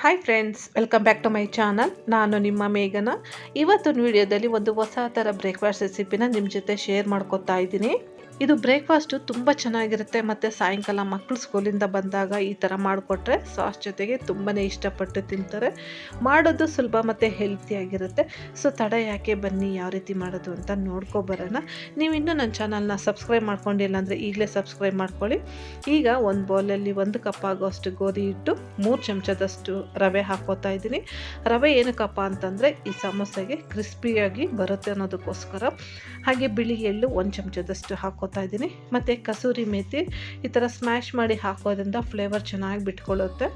Hi friends welcome back to my channel ನಾನು ನಿಮ್ಮ ಮೇಘನ. ಇವತ್ತಿನ ವಿಡಿಯೋದಲ್ಲಿ ಒಂದು ಹೊಸ ಥರ ಬ್ರೇಕ್ಫಾಸ್ಟ್ ರೆಸಿಪಿನ ನಿಮ್ಮ ಜೊತೆ ಶೇರ್ ಮಾಡ್ಕೊತಾ ಇದ್ದೀನಿ. ಇದು ಬ್ರೇಕ್ಫಾಸ್ಟು ತುಂಬ ಚೆನ್ನಾಗಿರುತ್ತೆ, ಮತ್ತು ಸಾಯಂಕಾಲ ಮಕ್ಕಳು ಸ್ಕೂಲಿಂದ ಬಂದಾಗ ಈ ಥರ ಮಾಡಿಕೊಟ್ರೆ ಸಾಸ್ ಜೊತೆಗೆ ತುಂಬಾ ಇಷ್ಟಪಟ್ಟು ತಿಂತಾರೆ. ಮಾಡೋದು ಸುಲಭ ಮತ್ತು ಹೆಲ್ತಿಯಾಗಿರುತ್ತೆ ಸೊ ತಡ ಯಾಕೆ ಬನ್ನಿ, ಯಾವ ರೀತಿ ಮಾಡೋದು ಅಂತ ನೋಡ್ಕೊಬರೋಣ ನೀವು ಇನ್ನೂ ನನ್ನ ಚಾನಲ್ನ ಸಬ್ಸ್ಕ್ರೈಬ್ ಮಾಡ್ಕೊಂಡಿಲ್ಲ ಅಂದರೆ ಈಗಲೇ ಸಬ್ಸ್ಕ್ರೈಬ್ ಮಾಡ್ಕೊಳ್ಳಿ. ಈಗ ಒಂದು ಬೌಲಲ್ಲಿ ಒಂದು ಕಪ್ ಆಗೋಷ್ಟು ಗೋಧಿ ಇಟ್ಟು ಮೂರು ಚಮಚದಷ್ಟು ರವೆ ಹಾಕೋತಾ ಇದ್ದೀನಿ. ರವೆ ಏನಕ್ಕಪ್ಪ ಅಂತಂದರೆ ಈ ಸಮೋಸೆಗೆ ಕ್ರಿಸ್ಪಿಯಾಗಿ ಬರುತ್ತೆ ಅನ್ನೋದಕ್ಕೋಸ್ಕರ. ಹಾಗೆ ಬಿಳಿ ಎಳ್ಳು ಒಂದು ಚಮಚದಷ್ಟು ಹಾಕೋತಾ ಇದ್ದೀನಿ. ಮತ್ತು ಕಸೂರಿ ಮೇಥಿ ಈ ಥರ ಸ್ಮ್ಯಾಶ್ ಮಾಡಿ ಹಾಕೋದ್ರಿಂದ ಫ್ಲೇವರ್ ಚೆನ್ನಾಗಿ ಬಿಟ್ಕೊಳ್ಳುತ್ತೆ.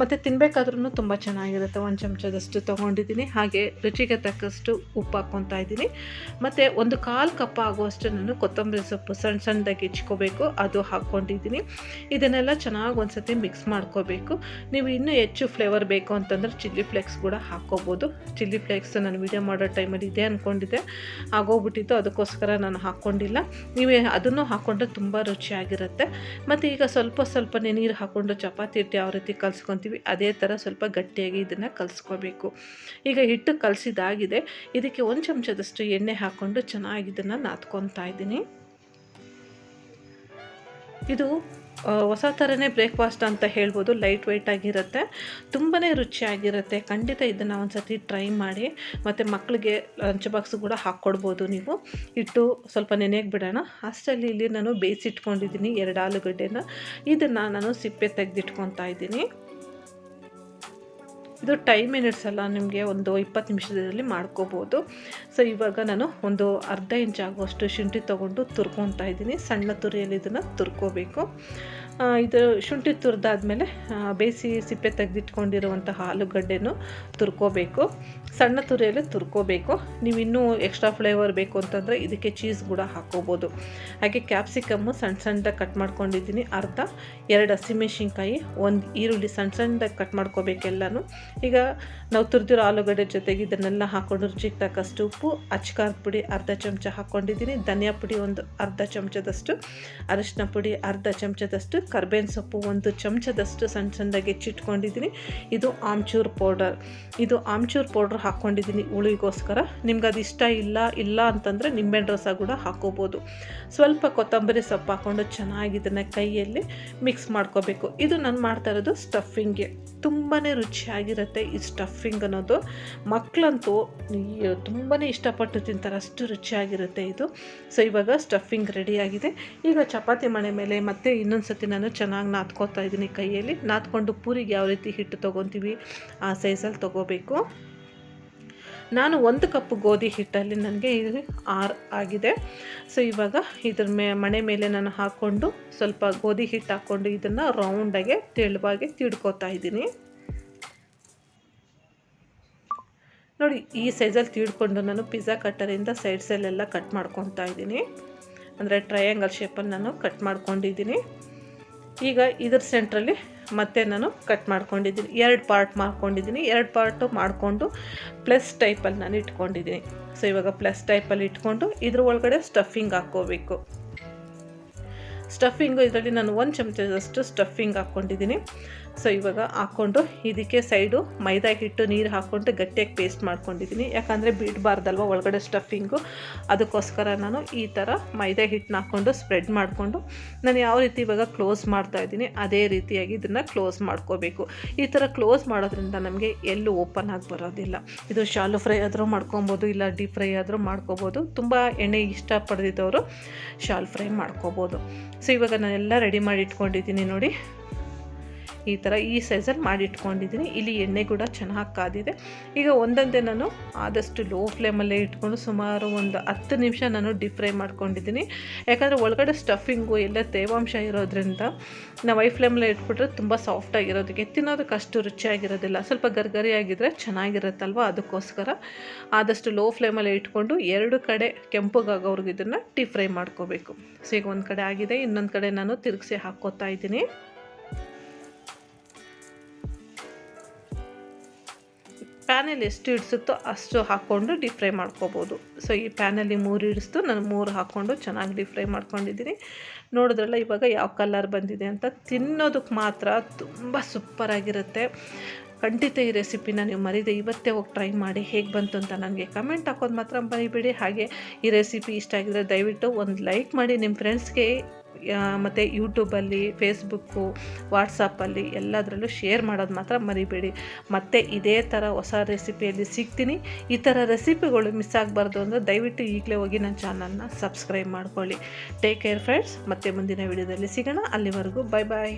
ಮತ್ತು ತಿನ್ನಬೇಕಾದ್ರೂ ತುಂಬ ಚೆನ್ನಾಗಿರುತ್ತೆ. ಒಂದು ಚಮಚದಷ್ಟು ತೊಗೊಂಡಿದ್ದೀನಿ. ಹಾಗೆ ರುಚಿಗೆ ತಕ್ಕಷ್ಟು ಉಪ್ಪು ಹಾಕ್ಕೊತಾ ಇದ್ದೀನಿ. ಮತ್ತು ಒಂದು ಕಾಲು ಕಪ್ ಆಗುವಷ್ಟು ನಾನು ಕೊತ್ತಂಬರಿ ಸೊಪ್ಪು ಸಣ್ಣ ಸಣ್ಣದಾಗಿ ಹೆಚ್ಕೋಬೇಕು. ಅದು ಹಾಕ್ಕೊಂಡಿದ್ದೀನಿ. ಇದನ್ನೆಲ್ಲ ಚೆನ್ನಾಗಿ ಒಂದ್ಸತಿ ಮಿಕ್ಸ್ ಮಾಡ್ಕೋಬೇಕು. ನೀವು ಇನ್ನೂ ಹೆಚ್ಚು ಫ್ಲೇವರ್ ಬೇಕು ಅಂತಂದ್ರೆ ಚಿಲ್ಲಿ ಫ್ಲೇಕ್ಸ್ ಕೂಡ ಹಾಕ್ಕೋಬೋದು. ಚಿಲ್ಲಿ ಫ್ಲೇಕ್ಸ್ ನಾನು ವೀಡಿಯೋ ಮಾಡೋ ಟೈಮಲ್ಲಿ ಇದೆ ಅಂದ್ಕೊಂಡಿದ್ದೆ ಆಗೋಗ್ಬಿಟ್ಟಿತ್ತು. ಅದಕ್ಕೋಸ್ಕರ ನಾನು ಹಾಕ್ಕೊಂಡಿಲ್ಲ. ನೀವೇ ಅದನ್ನು ಹಾಕ್ಕೊಂಡ್ರೆ ತುಂಬ ರುಚಿಯಾಗಿರುತ್ತೆ. ಮತ್ತು ಈಗ ಸ್ವಲ್ಪ ಸ್ವಲ್ಪನೇ ನೀರು ಹಾಕ್ಕೊಂಡು ಚಪಾತಿ ಹಿಟ್ಟು ಯಾವ ರೀತಿ ಕಲಿಸ್ಕೊತೀವಿ, ಅದೇ ಥರ ಸ್ವಲ್ಪ ಗಟ್ಟಿಯಾಗಿ ಇದನ್ನು ಕಲಿಸ್ಕೋಬೇಕು. ಈಗ ಹಿಟ್ಟು ಕಲಸಿದಾಗಿದೆ, ಇದಕ್ಕೆ ಒಂದು ಚಮಚದಷ್ಟು ಎಣ್ಣೆ ಹಾಕ್ಕೊಂಡು ಚೆನ್ನಾಗಿ ಇದನ್ನು ನಾದ್ಕೊತಾ ಇದ್ದೀನಿ. ಇದು ಹೊಸ ಥರನೇ ಬ್ರೇಕ್ಫಾಸ್ಟ್ ಅಂತ ಹೇಳ್ಬೋದು, ಲೈಟ್ ವೆಯ್ಟ್ ಆಗಿರುತ್ತೆ. ತುಂಬಾ ರುಚಿಯಾಗಿರುತ್ತೆ. ಖಂಡಿತ ಇದನ್ನು ಒಂದು ಸತಿ ಟ್ರೈ ಮಾಡಿ, ಮತ್ತು ಮಕ್ಕಳಿಗೆ ಲಂಚ್ ಬಾಕ್ಸ್ ಕೂಡ ಹಾಕ್ಕೊಡ್ಬೋದು ನೀವು. ಇಟ್ಟು ಸ್ವಲ್ಪ ನೆನೆಗೆ ಬಿಡೋಣ. ಅಷ್ಟರಲ್ಲಿ ಇಲ್ಲಿ ನಾನು ಬೇಯಿಸಿಟ್ಕೊಂಡಿದ್ದೀನಿ, ಎರಡು ಆಲೂಗಡ್ಡೆನ. ಇದನ್ನು ನಾನು ಸಿಪ್ಪೆ ತೆಗೆದಿಟ್ಕೊತಾ ಇದ್ದೀನಿ. ಇದು ಟೈಮ್ ಮಿನಿಟ್ಸ್ ಅಲ್ಲ, ನಿಮಗೆ ಒಂದು ಇಪ್ಪತ್ತು ನಿಮಿಷದಲ್ಲಿ ಮಾಡ್ಕೋಬೋದು. ಸೊ ಇವಾಗ ನಾನು ಒಂದು ಅರ್ಧ ಇಂಚ್ ಆಗುವಷ್ಟು ಶುಂಠಿ ತೊಗೊಂಡು ತುರ್ಕೊತಾ ಇದ್ದೀನಿ. ಸಣ್ಣ ತುರಿಯಲ್ಲಿ ಇದನ್ನು ತುರ್ಕೋಬೇಕು. ಇದು ಶುಂಠಿ ತುರಿದಾದ್ಮೇಲೆ ಬೇಯಿಸಿ ಸಿಪ್ಪೆ ತೆಗೆದಿಟ್ಕೊಂಡಿರುವಂಥ ಆಲೂಗಡ್ಡೆನೂ ತುರ್ಕೋಬೇಕು. ಸಣ್ಣ ತುರಿಯಲ್ಲಿ ತುರ್ಕೋಬೇಕು. ನೀವು ಇನ್ನೂ ಎಕ್ಸ್ಟ್ರಾ ಫ್ಲೇವರ್ ಬೇಕು ಅಂತಂದರೆ ಇದಕ್ಕೆ ಚೀಸ್ ಕೂಡ ಹಾಕೋಬೋದು. ಹಾಗೆ ಕ್ಯಾಪ್ಸಿಕಮ್ಮು ಸಣ್ಣ ಸಣ್ಣದಾಗಿ ಕಟ್ ಮಾಡ್ಕೊಂಡಿದ್ದೀನಿ. ಅರ್ಧ, ಎರಡು ಹಸಿಮೆಣ್ಸಿನ್ಕಾಯಿ, ಒಂದು ಈರುಳ್ಳಿ ಸಣ್ಣ ಸಣ್ಣದಾಗಿ ಕಟ್ ಮಾಡ್ಕೋಬೇಕೆಲ್ಲನೂ ಈಗ ನಾವು ತುರಿದಿರೋ ಆಲೂಗಡ್ಡೆ ಜೊತೆಗೆ ಇದನ್ನೆಲ್ಲ ಹಾಕ್ಕೊಂಡು ರುಚಿಗೆ ತಕ್ಕಷ್ಟು ಉಪ್ಪು, ಅಚ್ಕಾರದ ಪುಡಿ, ಅರ್ಧ ಚಮಚ ಹಾಕ್ಕೊಂಡಿದ್ದೀನಿ. ಧನಿಯಾ ಪುಡಿ ಒಂದು ಅರ್ಧ ಚಮಚದಷ್ಟು ಅರಿಶಿನ ಪುಡಿ ಅರ್ಧ ಚಮಚದಷ್ಟು ಕರ್ಬೇವಿನ ಸೊಪ್ಪು ಒಂದು ಚಮಚದಷ್ಟು ಸಣ್ಣ ಸಣ್ಣದಾಗಿ ಹೆಚ್ಚಿಟ್ಕೊಂಡಿದ್ದೀನಿ. ಇದು ಆಮ್ಚೂರ್ ಪೌಡರ್. ಇದು ಆಮ್ಚೂರ್ ಪೌಡರ್ ಹಾಕ್ಕೊಂಡಿದ್ದೀನಿ ಹುಳಿಗೋಸ್ಕರ. ನಿಮ್ಗೆ ಅದು ಇಷ್ಟ ಇಲ್ಲ ಇಲ್ಲ ಅಂತಂದರೆ ನಿಂಬೆಹಣ್ಣು ರಸ ಕೂಡ ಹಾಕೋಬೋದು. ಸ್ವಲ್ಪ ಕೊತ್ತಂಬರಿ ಸೊಪ್ಪು ಹಾಕ್ಕೊಂಡು ಚೆನ್ನಾಗಿ ಇದನ್ನು ಕೈಯಲ್ಲಿ ಮಿಕ್ಸ್ ಮಾಡ್ಕೋಬೇಕು. ಇದು ನಾನು ಮಾಡ್ತಾ ಇರೋದು ಸ್ಟಫಿಂಗ್ಗೆ ತುಂಬಾ ರುಚಿಯಾಗಿರುತ್ತೆ ಈ ಸ್ಟಫಿಂಗ್ ಅನ್ನೋದು. ಮಕ್ಕಳಂತೂ ತುಂಬಾ ಇಷ್ಟಪಟ್ಟು ತಿಂತಾರೆ ಅಷ್ಟು ರುಚಿಯಾಗಿರುತ್ತೆ ಇದು. ಸೊ ಇವಾಗ ಸ್ಟಫಿಂಗ್ ರೆಡಿಯಾಗಿದೆ ಈಗ ಚಪಾತಿ ಮಣೆ ಮೇಲೆ ಮತ್ತೆ ಇನ್ನೊಂದು ಸತಿ ನಾನು ಚೆನ್ನಾಗಿ ನಾದ್ಕೋತಾ ಇದ್ದೀನಿ ಕೈಯಲ್ಲಿ. ನಾದ್ಕೊಂಡು ಪೂರಿಗೆ ಯಾವ ರೀತಿ ಹಿಟ್ಟು ತೊಗೊತೀವಿ, ಆ ಸೈಜಲ್ಲಿ ತೊಗೋಬೇಕು. ನಾನು ಒಂದು ಕಪ್ ಗೋಧಿ ಹಿಟ್ಟಲ್ಲಿ ನನಗೆ ಇದು ಆರು ಆಗಿದೆ. ಸೊ ಇವಾಗ ಇದ್ರ ಮೇ, ಮಣೆ ಮೇಲೆ ನಾನು ಹಾಕ್ಕೊಂಡು ಸ್ವಲ್ಪ ಗೋಧಿ ಹಿಟ್ಟು ಹಾಕ್ಕೊಂಡು ಇದನ್ನು ರೌಂಡಾಗೆ ತೆಳುವಾಗಿ ತಿಡ್ಕೋತಾ ಇದ್ದೀನಿ. ನೋಡಿ, ಈ ಸೈಜಲ್ಲಿ ತಿಳ್ಕೊಂಡು ನಾನು ಪಿಜ್ಜಾ ಕಟ್ಟರಿಂದ ಸೈಡ್ಸಲ್ಲೆಲ್ಲ ಕಟ್ ಮಾಡ್ಕೊತಾ ಇದ್ದೀನಿ. ಅಂದರೆ ಟ್ರಯಾಂಗಲ್ ಶೇಪಲ್ಲಿ ನಾನು ಕಟ್ ಮಾಡ್ಕೊಂಡಿದ್ದೀನಿ. ಈಗ ಇದ್ರ ಸೆಂಟ್ರಲ್ಲಿ ಮತ್ತೆ ನಾನು ಕಟ್ ಮಾಡ್ಕೊಂಡಿದ್ದೀನಿ. ಎರಡು ಪಾರ್ಟ್ ಮಾಡ್ಕೊಂಡಿದ್ದೀನಿ. ಎರಡು ಪಾರ್ಟು ಮಾಡಿಕೊಂಡು ಪ್ಲಸ್ ಟೈಪಲ್ಲಿ ನಾನು ಇಟ್ಕೊಂಡಿದ್ದೀನಿ. ಸೊ ಇವಾಗ ಪ್ಲಸ್ ಟೈಪಲ್ಲಿ ಇಟ್ಕೊಂಡು ಇದ್ರ ಒಳಗಡೆ ಸ್ಟಫಿಂಗ್ ಹಾಕ್ಕೋಬೇಕು. ಸ್ಟಫಿಂಗು ಇದರಲ್ಲಿ ನಾನು ಒಂದು ಚಮಚದಷ್ಟು ಸ್ಟಫಿಂಗ್ ಹಾಕ್ಕೊಂಡಿದ್ದೀನಿ. ಸೊ ಇವಾಗ ಹಾಕ್ಕೊಂಡು ಇದಕ್ಕೆ ಸೈಡು ಮೈದಾ ಹಿಟ್ಟು ನೀರು ಹಾಕ್ಕೊಂಡು ಗಟ್ಟಿಯಾಗಿ ಪೇಸ್ಟ್ ಮಾಡ್ಕೊಂಡಿದ್ದೀನಿ. ಯಾಕಂದರೆ ಬಿಡಬಾರ್ದಲ್ವ ಒಳಗಡೆ ಸ್ಟಫಿಂಗು? ಅದಕ್ಕೋಸ್ಕರ ನಾನು ಈ ಥರ ಮೈದಾ ಹಿಟ್ಟನ್ನ ಹಾಕ್ಕೊಂಡು ಸ್ಪ್ರೆಡ್ ಮಾಡಿಕೊಂಡು ನಾನು ಯಾವ ರೀತಿ ಇವಾಗ ಕ್ಲೋಸ್ ಮಾಡ್ತಾ ಇದ್ದೀನಿ, ಅದೇ ರೀತಿಯಾಗಿ ಇದನ್ನು ಕ್ಲೋಸ್ ಮಾಡ್ಕೋಬೇಕು. ಈ ಥರ ಕ್ಲೋಸ್ ಮಾಡೋದ್ರಿಂದ ನಮಗೆ ಎಲ್ಲೂ ಓಪನ್ ಆಗಿ ಬರೋದಿಲ್ಲ. ಇದು ಶಾಲು ಫ್ರೈ ಆದರೂ ಮಾಡ್ಕೊಬೋದು, ಇಲ್ಲ ಡೀಪ್ ಫ್ರೈ ಆದರೂ ಮಾಡ್ಕೋಬೋದು. ತುಂಬ ಎಣ್ಣೆ ಇಷ್ಟಪಡ್ದಿದ್ದವರು ಶಾಲು ಫ್ರೈ ಮಾಡ್ಕೋಬೋದು. ಸೊ ಇವಾಗ ನಾನೆಲ್ಲ ರೆಡಿ ಮಾಡಿ ಇಟ್ಕೊಂಡಿದ್ದೀನಿ ನೋಡಿ. ಈ ಥರ ಈ ಸೈಜಲ್ಲಿ ಮಾಡಿ ಇಟ್ಕೊಂಡಿದ್ದೀನಿ ಇಲ್ಲಿ ಎಣ್ಣೆ ಕೂಡ ಚೆನ್ನಾಗಿ ಕಾದಿದೆ. ಈಗ ಒಂದೊಂದೇ ನಾನು ಆದಷ್ಟು ಲೋ ಫ್ಲೇಮಲ್ಲೇ ಇಟ್ಕೊಂಡು ಸುಮಾರು ಒಂದು ಹತ್ತು ನಿಮಿಷ ನಾನು ಡೀಪ್ ಫ್ರೈ ಮಾಡ್ಕೊಂಡಿದ್ದೀನಿ. ಯಾಕಂದರೆ ಒಳಗಡೆ ಸ್ಟಫಿಂಗು ಎಲ್ಲ ತೇವಾಂಶ ಇರೋದ್ರಿಂದ ನಾವು ಐ ಫ್ಲೇಮಲ್ಲೇ ಇಟ್ಬಿಟ್ರೆ ತುಂಬ ಸಾಫ್ಟಾಗಿರೋದಕ್ಕೆ ತಿನ್ನೋದಕ್ಕೆ ಅಷ್ಟು ರುಚಿಯಾಗಿರೋದಿಲ್ಲ. ಸ್ವಲ್ಪ ಗರ್ಗರಿಯಾಗಿದ್ದರೆ ಚೆನ್ನಾಗಿರುತ್ತಲ್ವ ಅದಕ್ಕೋಸ್ಕರ ಆದಷ್ಟು ಲೋ ಫ್ಲೇಮಲ್ಲೇ ಇಟ್ಕೊಂಡು ಎರಡು ಕಡೆ ಕೆಂಪಗಾಗೋರ್ಗು ಇದನ್ನು ಡೀಪ್ ಫ್ರೈ ಮಾಡ್ಕೋಬೇಕು. ಸೊ ಈಗ ಒಂದು ಕಡೆ ಆಗಿದೆ, ಇನ್ನೊಂದು ಕಡೆ ನಾನು ತಿರುಗಿಸಿ ಹಾಕ್ಕೋತಾ ಇದ್ದೀನಿ. ಪ್ಯಾನಲ್ಲಿ ಎಷ್ಟು ಹಿಡಿಸುತ್ತೋ ಅಷ್ಟು ಹಾಕ್ಕೊಂಡು ಡೀಪ್ ಫ್ರೈ ಮಾಡ್ಕೋಬೋದು. ಸೊ, ಈ ಪ್ಯಾನಲ್ಲಿ ಮೂರು ಹಿಡಿಸ್ತು ನಾನು ಮೂರು ಹಾಕ್ಕೊಂಡು ಚೆನ್ನಾಗಿ ಡೀಪ್ ಫ್ರೈ ಮಾಡ್ಕೊಂಡಿದ್ದೀನಿ. ನೋಡಿದ್ರಲ್ಲ, ಇವಾಗ ಯಾವ ಕಲರ್ ಬಂದಿದೆ ಅಂತ ತಿನ್ನೋದಕ್ಕೆ ಮಾತ್ರ ತುಂಬ ಸೂಪರಾಗಿರುತ್ತೆ. ಖಂಡಿತ ಈ ರೆಸಿಪಿನ ನೀವು ಮರಿದೆ ಇವತ್ತೇ ಹೋಗಿ ಟ್ರೈ ಮಾಡಿ ಹೇಗೆ ಬಂತು ಅಂತ ನನಗೆ ಕಮೆಂಟ್ ಹಾಕೋದು ಮಾತ್ರ ಮರಿಬೇಡಿ. ಹಾಗೆ ಈ ರೆಸಿಪಿ ಇಷ್ಟ ಆಗಿದ್ರೆ ದಯವಿಟ್ಟು ಒಂದು ಲೈಕ್ ಮಾಡಿ. ನಿಮ್ಮ ಫ್ರೆಂಡ್ಸ್ಗೆ ಮತ್ತು ಯೂಟ್ಯೂಬಲ್ಲಿ, ಫೇಸ್ಬುಕ್ಕು, ವಾಟ್ಸಪ್ಪಲ್ಲಿ ಎಲ್ಲದರಲ್ಲೂ ಶೇರ್ ಮಾಡೋದು ಮಾತ್ರ ಮರಿಬೇಡಿ. ಮತ್ತು ಇದೇ ಥರ ಹೊಸ ರೆಸಿಪಿಯಲ್ಲಿ ಸಿಗ್ತೀನಿ. ಈ ಥರ ರೆಸಿಪಿಗಳು ಮಿಸ್ ಆಗಬಾರ್ದು ಅಂದರೆ ದಯವಿಟ್ಟು ಈಗಲೇ ಹೋಗಿ ನನ್ನ ಚಾನಲ್ನ ಸಬ್ಸ್ಕ್ರೈಬ್ ಮಾಡ್ಕೊಳ್ಳಿ. ಟೇಕ್ ಕೇರ್ ಫ್ರೆಂಡ್ಸ್ ಮತ್ತು ಮುಂದಿನ ವಿಡಿಯೋದಲ್ಲಿ ಸಿಗೋಣ. ಅಲ್ಲಿವರೆಗೂ ಬಾಯ್ ಬಾಯ್